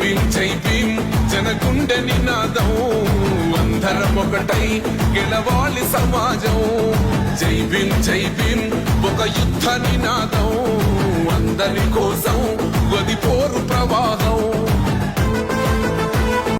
భీం జై భీం జనగుండె నినాదం అందరం ఒకటై గెలవాలి సమాజం. జై భీం జై భీం ఒక యుద్ధ నినాదం అందరి కోసం